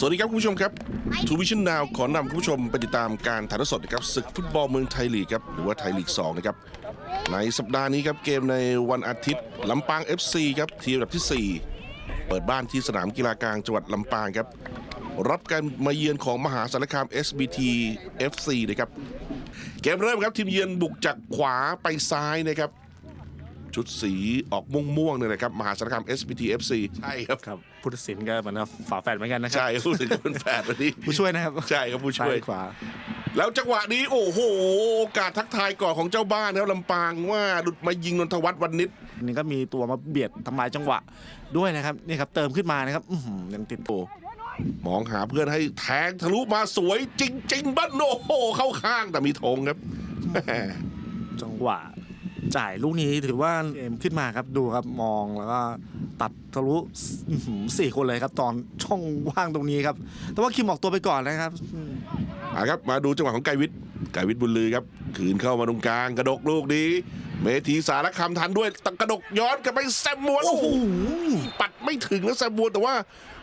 สวัสดีครับคุณผู้ชมครับทูวิชั่นนาวขอนำคุณผู้ชมไปติดตามการถ่ายทอดสดนะครับศึกฟุตบอลเมืองไทยลีกครับหรือว่าไทยลีก2นะครับในสัปดาห์นี้ครับเกมในวันอาทิตย์ลำปาง FC ครับทีมอันดับที่ 4 เปิดบ้านที่สนามกีฬากลางจังหวัดลำปางครับรับการมาเยือนของมหาสารคาม SBT FC นะครับเกมเริ่มครับทีมเยือนบุกจากขวาไปซ้ายนะครับ ชุดสีออกม่วงๆเนี่ยนะครับมหาสารคาม SBT FC ใช่ครับครับพุทธศิลป์ก็เหมือนกับฝาแฝดเหมือนกันนะครัใช่ผู้ถึงเป็นแฝดวันนี้ผู้ช่วยนะครับใช่ครับผู้ช่วยซ้าขวา แล้วจังหวะนี้โอ้โหโอกาสทักทายก่อนของเจ้าบ้านครับลำปางว่าหลุดมายิงนนทวัฒน์วันนิดนี่ก็มีตัวมาเบียดทำลายจังหวะด้วยนะครับนี่ครับเติมขึ้นมานะครับอื้อหือยังติดโตมองหาเพื่อนให้แทงทะลุมาสวยจริง ๆบ้านโอ้โหเข้าข้างแต่มีธงครับแหมจังหวะ จ่ายลูกนี้ถือว่าเกมขึ้นมาครับดูครับมองแล้วก็ตัดทะลุอื้อหือสี่คนเลยครับ ตอนช่องว่างตรงนี้ครับ แต่ว่าคิมออกตัวไปก่อนนะครับอืมมาครับมาดูจังหวะของไกรวิทย์ไกรวิทย์บุญลือครับขืนเข้ามาตรงกลางกระดกลูกนี้ เมธีสารคำทันด้วยตะกระดกย้อนกลับไปแซมมวนโอ้โหปัดไม่ถึงแล้วแซมมวนแต่ว่า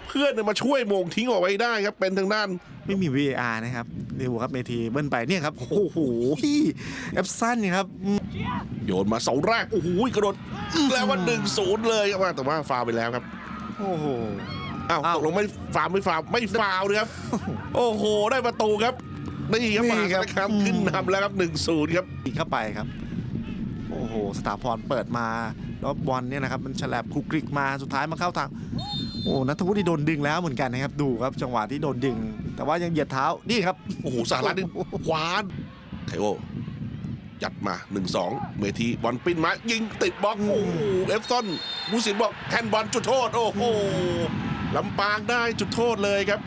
เพื่อนเนี่ยมาช่วยโมงทิ้งออกไว้ได้ครับเป็นทางด้าน ไม่มี VAR นะครับดูครับเมทีเบิ้ลไปเนี่ยครับโอ้โหเอฟซันนี่ครับอืมโยนมาเสาแรกโอ้โหกระโดดแล้วว่าหนึ่งศูนย์เลยครับว่าแต่ว่าฟาวไปแล้วครับ โอ้โหอ้าวอ้าวตกลงไม่ฟาวไม่ฟาวไม่ฟาวเลยครับ โอ้โห ได้ประตูครับนี่ครับนี่มหาครัสาบรคามขึ้นนำแล้วครับหนึ่งศูนย์ครับอีกเข้าไปครับ โอ้โหสถาพรเปิดมาแล้วบอลเนี่ยนะครับมันฉลับคลุกคลิกมาสุดท้ายมาเข้าทางโอ้นัทวุฒิโดนดึงแล้วเหมือนกันนะครับดูครับจังหวะที่โดนดึง แต่ว่ายังเหยียดเท้านี่ครับ โอ้โหสหรัฐนี่คว้านไคโอยัดมา1นสองเมทีบอลปิ้นมา ยิงติดบล็อกโอ้โหเอฟซอนมูสินบอกแทนบอลจุดโทษ โอ้โหลำปางได้จุดโทษเลยครับ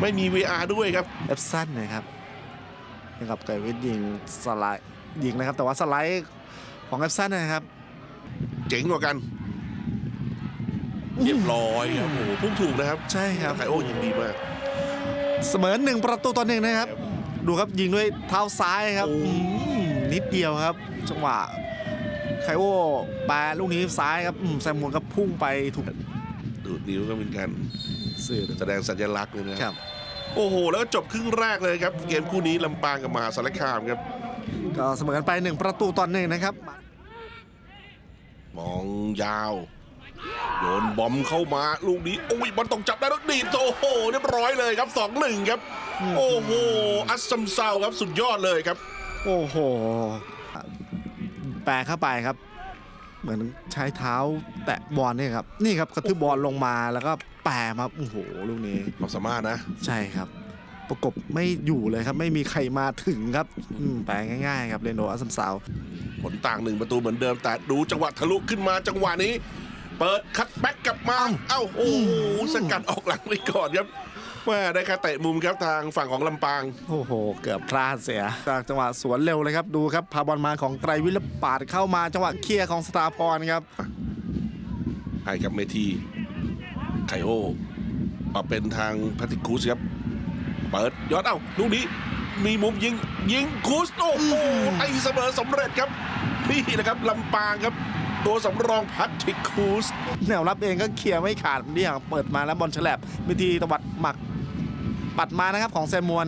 ไม่มี VR ด้วยครับเอฟซันนะครับนะครับไกรวิทย์ยิงสไลด์ยิงนะครับ แต่ว่าสไลด์ของเอฟซันนะครับ เจ๋งกว่ากัน เรียบร้อยครับโอ้โหพุ่งถูกนะครับ ใช่ครับไคโอยิงดีมาก เสมอหนึ่งประตูต่อหนึ่งนะครับ ดูครับยิงด้วยเท้าซ้ายครับโอ้อืมนิดเดียวครับ จังหวะไคโอแปรลูกนี้ซ้ายครับอืมแซมมวนก็พุ่งไปถูกดูดนิ้วก็เป็นการสื่อแสดงสัญลักษณ์เลยนะคครัรับบโอ้โห แล้วก็จบครึ่งแรกเลยครับ เกมคู่นี้ลำปางกับมหาสารคามครับ ก็เสมอกันไปหนึ่งประตูต่อหนึ่งนะครับ มองยาว โยนบอมเข้ามาลูกนี้โอ้ยบอลตกจับได้แล้วดีดโอ้โหเรียบร้อยเลยครับสองหนึ่งครับ โอ้โหอัสซัมเซาครับสุดยอดเลยครับ โอ้โห แปรเข้าไปครับ เหมือนใช้เท้าแตะบอลเนี่ยครับ นี่ครับกระทืบบอลลงมาแล้วก็แปรมาโอ้โหลูกนี้ความสามารถนะ ใช่ครับ ประกบไม่อยู่เลยครับ ไม่มีใครมาถึงครับอืมแปลง่ายๆ ครับเรนโดอัสซัมซาวผลต่างหนึ่งประตูเหมือนเดิมแต่ดูจังหวะทะลุขึ้นมาจังหวะนี้ เปิดคัตแบ็กกลับมาเอ้าโอ้โหสกัดออกหลังไปก่อนครับว่าได้แค่เตะมุมครับทางฝั่งของลำปาง โอ้โห เกือบพลาดเสียจากจังหวะสวนเร็วเลยครับดูครับพาบอลมาของไตรวิลปาดเข้ามาจังหวะเคลียร์ของสตาร์พรครับให้กับเมทีไคโอมาเป็นทางพัติคูสครับ เปิดยอดเอ้าลูกนี้ มีมุมยิงยิงคูสโอ้โหไอเสมอสำเร็จครับนี่นะครับลำปางครับ ตัวสำรองพัทริกคูสแนวรับเองก็เคลียร์ไม่ขาดเนี่ยเปิดมาแล้วบอลฉลับวิธีตวัดหมัก ปัดมานะครับของแซมมวน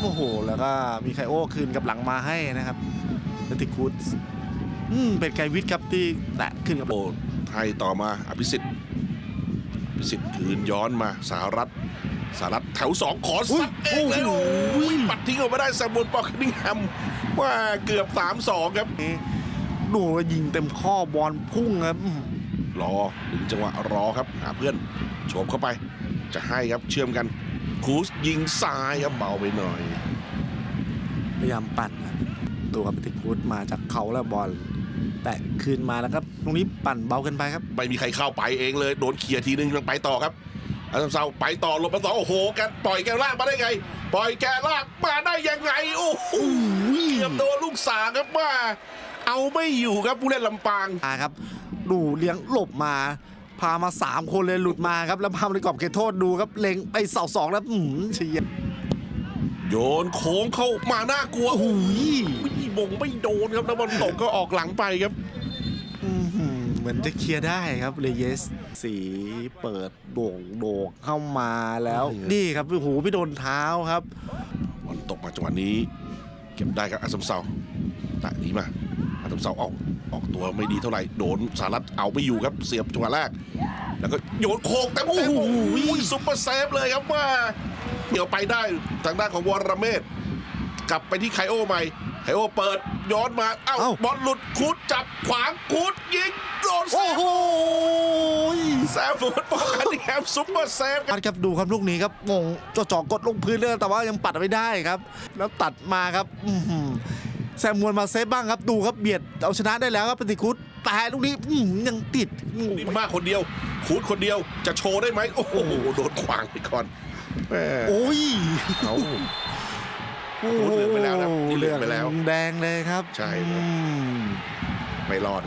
โอ้โห แล้วก็มีไคโอคืนกับหลังมาให้นะครับเดติคูดอืมเป็นไกรวิทย์ครับที่แตะขึ้นกับโอ้ไทยต่อมาอภิสิทธิ์อภิสิทธิ์คืนย้อนมาสหรัฐสหรัฐแถวสองขอสัดเองเลยโอ้ยปัดทิ้งออกมาได้แซมบนปอกนิงแฮมว่าเกือบ 3-2 ครับ ดูว่ายิงเต็มข้อบอลพุ่งครับอืมรอถึงจังหวะรอครับหาเพื่อนโฉบเข้าไป จะให้ครับเชื่อมกันคูสยิงซ้ายครับเบาไปหน่อย พยายามปั่นครับดูครับเดติคูดมาจากเขาแล้วบอล แตะคืนมาแล้วครับ ตรงนี้ปั่นเบาเกินไปครับ ไม่มีใครเข้าไปเองเลย โดนเขี่ยทีนึงยังไปต่อครับอาซัมเซาไปต่อหลบมาสองโอ้โหแกปล่อยแกลากมาได้ไง ปล่อยแกลากมาได้ยังไง โอ้โหเกือบโดนลูกสาครับว่า เอาไม่อยู่ครับผู้เล่นลำปางอ่าครับ ดูเลี้ยงหลบมาพามา 3 คนเลยหลุดมาครับแล้วพามาในกรอบเขตโทษดูครับเล็งไปเสาสองแล้วอืมเฉียดโยนโค้งเข้ามาน่ากลัวโอ้โหไม่มงไม่โดนครับแล้วบอลตกก็ออกหลังไปครับ อื้อหือเหมือนมือนจะเคลียร์ได้ครับเลเยส สีเปิดโด่งโด่งเข้ามาแล้ว นี่ครับโอ้โหพี่โดนเท้าครับ บอลตกมาจังหวะนี้ เก็บได้ครับอาซัมเซาตะหนีมา อาซัมเซาออกออกตัวไม่ดีเท่าไหร่โดนสารัตเอาไม่อยู่ครับเสียบจังหวะแรก แล้วก็โยนโคกเต็มเต็มโอ้โอ้โหโหซุปเปอร์เซฟเลยครับว่าเดี๋ยวไปได้ทางด้านของวรเมศกลับไปที่ไคโอใหม่ไคโอเปิดย้อนมาเอ้าเอ้า บอลหลุดคูดจับขวางคูดยิงโดนแซโอ้มโหแซมฟูดบอกอันนี้แฮมซุปเปอร์เซฟครับครับดูครับลูกนี้ครับงงจ่อจ่อกดลงพื้นเลยแต่ว่ายังปัดไม่ได้ครับ แล้วตัดมาครับอื้อหือ แซมมวนมาเซฟบ้างครับดูครับเบียดเอาชนะได้แล้วครับปฏิคุตแต่ลูกนี้อื้อหือยังติดนี่มากคนเดียวคูดคนเดียวจะโชว์ได้ไหมโอ้โหโดนขวางไปก่อนแม่โอ้ยเอาโอ้โหเหลืองไปแล้วครับนี่เหลืองไปแล้ว แดงเลยครับ ใช่ครับอืมไม่รอด